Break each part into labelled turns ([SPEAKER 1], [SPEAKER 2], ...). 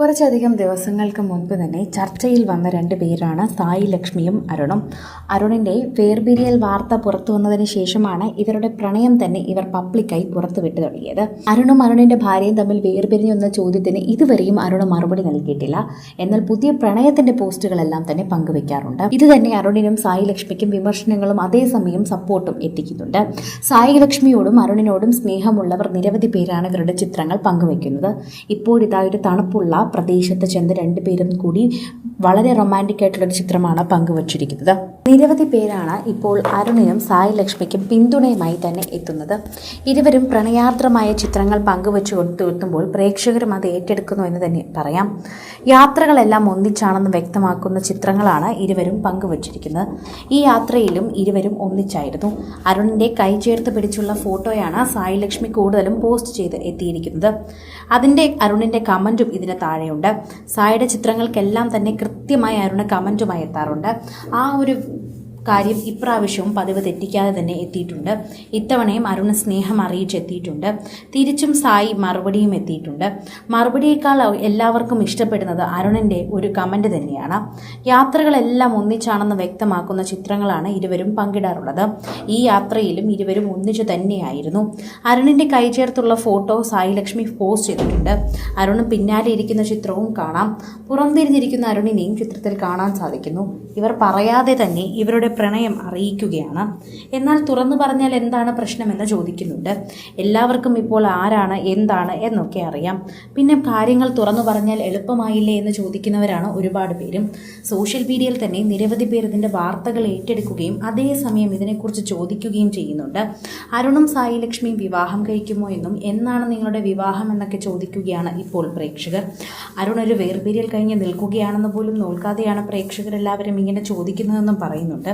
[SPEAKER 1] കുറച്ചധികം ദിവസങ്ങൾക്ക് മുൻപ് തന്നെ ചർച്ചയിൽ വന്ന രണ്ട് പേരാണ് സായി ലക്ഷ്മിയും അരുണും. അരുണിന്റെ വേർപിരിയൽ വാർത്ത പുറത്തു വന്നതിന് ശേഷമാണ് ഇവരുടെ പ്രണയം തന്നെ ഇവർ പബ്ലിക്കായി പുറത്തുവിട്ടു തുടങ്ങിയത്. അരുണും അരുണിന്റെ ഭാര്യയും തമ്മിൽ വേർപിരിഞ്ഞു എന്ന ചോദ്യത്തിന് ഇതുവരെയും അരുണ് മറുപടി നൽകിയിട്ടില്ല. എന്നാൽ പുതിയ പ്രണയത്തിന്റെ പോസ്റ്റുകളെല്ലാം തന്നെ പങ്കുവെക്കാറുണ്ട്. ഇത് തന്നെ അരുണിനും സായി ലക്ഷ്മിക്കും വിമർശനങ്ങളും അതേസമയം സപ്പോർട്ടും എത്തിക്കുന്നുണ്ട്. സായി ലക്ഷ്മിയോടും അരുണിനോടും സ്നേഹമുള്ളവർ നിരവധി പേരാണ് ഇവരുടെ ചിത്രങ്ങൾ പങ്കുവെക്കുന്നത്. ഇപ്പോഴിതാ ഒരു തണുപ്പുള്ള പ്രദേശത്ത് ചെന്ന് രണ്ടുപേരും കൂടി വളരെ റൊമാന്റിക് ആയിട്ടുള്ളൊരു ചിത്രമാണ് പങ്കുവച്ചിരിക്കുന്നത്. നിരവധി പേരാണ് ഇപ്പോൾ അരുണിനും സായി ലക്ഷ്മിക്കും പിന്തുണയുമായി തന്നെ എത്തുന്നത്. ഇരുവരും പ്രണയാർദ്രമായ ചിത്രങ്ങൾ പങ്കുവച്ചു കൊടുത്തെത്തുമ്പോൾ പ്രേക്ഷകരും അത് ഏറ്റെടുക്കുന്നു എന്ന് തന്നെ പറയാം. യാത്രകളെല്ലാം ഒന്നിച്ചാണെന്ന് വ്യക്തമാക്കുന്ന ചിത്രങ്ങളാണ് ഇരുവരും പങ്കുവച്ചിരിക്കുന്നത്. ഈ യാത്രയിലും ഇരുവരും ഒന്നിച്ചായിരുന്നു. അരുണിന്റെ കൈ ചേർത്ത് പിടിച്ചുള്ള ഫോട്ടോയാണ് സായി ലക്ഷ്മി കൂടുതലും പോസ്റ്റ് ചെയ്ത് എത്തിയിരിക്കുന്നത്. അതിന്റെ അരുണിന്റെ കമന്റും ഇതിന് താഴെയുണ്ട്. സായിയുടെ ചിത്രങ്ങൾക്കെല്ലാം തന്നെ കൃത്യമായി അരുണ് കമന്റുമായി എത്താറുണ്ട്. ആ ഒരു കാര്യം ഇപ്രാവശ്യവും പതിവ് തെറ്റിക്കാതെ തന്നെ എത്തിയിട്ടുണ്ട്. ഇത്തവണയും അരുണ് സ്നേഹം അറിയിച്ചെത്തിയിട്ടുണ്ട്. തിരിച്ചും സായി മറുപടിയും എത്തിയിട്ടുണ്ട്. മറുപടിയേക്കാൾ എല്ലാവർക്കും ഇഷ്ടപ്പെടുന്നത് അരുണിന്റെ ഒരു കമന്റ് തന്നെയാണ്. യാത്രകളെല്ലാം ഒന്നിച്ചാണെന്ന് വ്യക്തമാക്കുന്ന ചിത്രങ്ങളാണ് ഇരുവരും പങ്കിടാറുള്ളത്. ഈ യാത്രയിലും ഇരുവരും ഒന്നിച്ചു തന്നെയായിരുന്നു. അരുണിന്റെ കൈ ചേർത്തുള്ള ഫോട്ടോ സായി ലക്ഷ്മി പോസ്റ്റ് ചെയ്തിട്ടുണ്ട്. അരുണ് പിന്നാലെ ഇരിക്കുന്ന ചിത്രവും കാണാം. പുറംതിരിഞ്ഞിരിക്കുന്ന അരുണിനെയും ചിത്രത്തിൽ കാണാൻ സാധിക്കുന്നു. ഇവർ പറയാതെ തന്നെ ഇവരുടെ പ്രണയം അറിയിക്കുകയാണ്. എന്നാൽ തുറന്നു പറഞ്ഞാൽ എന്താണ് പ്രശ്നമെന്ന് ചോദിക്കുന്നുണ്ട്. എല്ലാവർക്കും ഇപ്പോൾ ആരാണ് എന്താണ് എന്നൊക്കെ അറിയാം. പിന്നെ കാര്യങ്ങൾ തുറന്നു പറഞ്ഞാൽ എളുപ്പമായില്ലേ എന്ന് ചോദിക്കുന്നവരാണ് ഒരുപാട് പേരും. സോഷ്യൽ മീഡിയയിൽ തന്നെ നിരവധി പേർ ഇതിന്റെ വാർത്തകൾ ഏറ്റെടുക്കുകയും അതേസമയം ഇതിനെക്കുറിച്ച് ചോദിക്കുകയും ചെയ്യുന്നുണ്ട്. അരുണും സായി ലക്ഷ്മിയും വിവാഹം കഴിക്കുമോ എന്നും എന്നാണ് നിങ്ങളുടെ വിവാഹം എന്നൊക്കെ ചോദിക്കുകയാണ് ഇപ്പോൾ പ്രേക്ഷകർ. അരുൺ ഒരു വേർപിരിയൽ കഴിഞ്ഞ് നിൽക്കുകയാണെന്ന് പോലും നോൽക്കാതെയാണ് പ്രേക്ഷകരെല്ലാവരും ഇങ്ങനെ ചോദിക്കുന്നതെന്നും പറയുന്നുണ്ട്.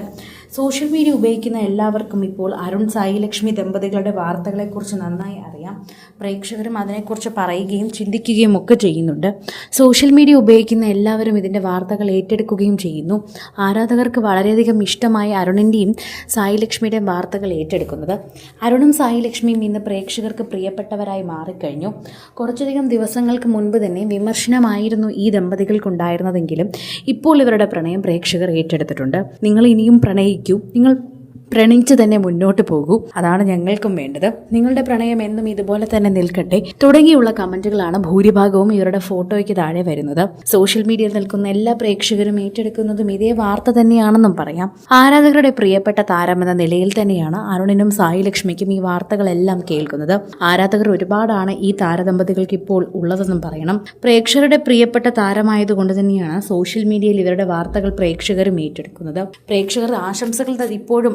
[SPEAKER 1] സോഷ്യൽ മീഡിയ ഉപയോഗിക്കുന്ന എല്ലാവർക്കും ഇപ്പോൾ അരുൺ സായി ലക്ഷ്മി ദമ്പതികളുടെ വാർത്തകളെക്കുറിച്ച് നന്നായി അറിയാം. പ്രേക്ഷകരും അതിനെക്കുറിച്ച് പറയുകയും ചിന്തിക്കുകയും ഒക്കെ ചെയ്യുന്നുണ്ട്. സോഷ്യൽ മീഡിയ ഉപയോഗിക്കുന്ന എല്ലാവരും ഇതിന്റെ വാർത്തകൾ ഏറ്റെടുക്കുകയും ചെയ്യുന്നു. ആരാധകർക്ക് വളരെയധികം ഇഷ്ടമായ അരുണിന്റെയും സായി ലക്ഷ്മിയുടെയും വാർത്തകൾ ഏറ്റെടുക്കുന്നത്. അരുണും സായി ലക്ഷ്മിയും ഇന്ന് പ്രേക്ഷകർക്ക് പ്രിയപ്പെട്ടവരായി മാറിക്കഴിഞ്ഞു. കുറച്ചധികം ദിവസങ്ങൾക്ക് മുൻപ് തന്നെ വിമർശനമായിരുന്നു ഈ ദമ്പതികൾക്കുണ്ടായിരുന്നതെങ്കിലും ഇപ്പോൾ ഇവരുടെ പ്രണയം പ്രേക്ഷകർ ഏറ്റെടുത്തിട്ടുണ്ട്. നിങ്ങൾ ഇനിയും പ്രണയിക്കൂ. നിങ്ങൾ പ്രണയിച്ച് തന്നെ മുന്നോട്ട് പോകൂ. അതാണ് ഞങ്ങൾക്കും വേണ്ടത്. നിങ്ങളുടെ പ്രണയം എന്നും ഇതുപോലെ തന്നെ നിൽക്കട്ടെ. തുടങ്ങിയുള്ള കമന്റുകളാണ് ഭൂരിഭാഗവും ഇവരുടെ ഫോട്ടോയ്ക്ക് താഴെ വരുന്നത്. സോഷ്യൽ മീഡിയയിൽ നിൽക്കുന്ന എല്ലാ പ്രേക്ഷകരും ഏറ്റെടുക്കുന്നതും ഇതേ വാർത്ത തന്നെയാണെന്നും പറയാം. ആരാധകരുടെ പ്രിയപ്പെട്ട താരമെന്ന നിലയിൽ തന്നെയാണ് അരുണിനും സായി ലക്ഷ്മിക്കും ഈ വാർത്തകളെല്ലാം കേൾക്കുന്നത്. ആരാധകർ ഒരുപാടാണ് ഈ താരദമ്പതികൾക്ക് ഇപ്പോൾ ഉള്ളതെന്നും പറയണം. പ്രേക്ഷകരുടെ പ്രിയപ്പെട്ട താരമായതുകൊണ്ട് തന്നെയാണ് സോഷ്യൽ മീഡിയയിൽ ഇവരുടെ വാർത്തകൾ പ്രേക്ഷകരും ഏറ്റെടുക്കുന്നത്. പ്രേക്ഷകർ ആശംസകൾ ഇപ്പോഴും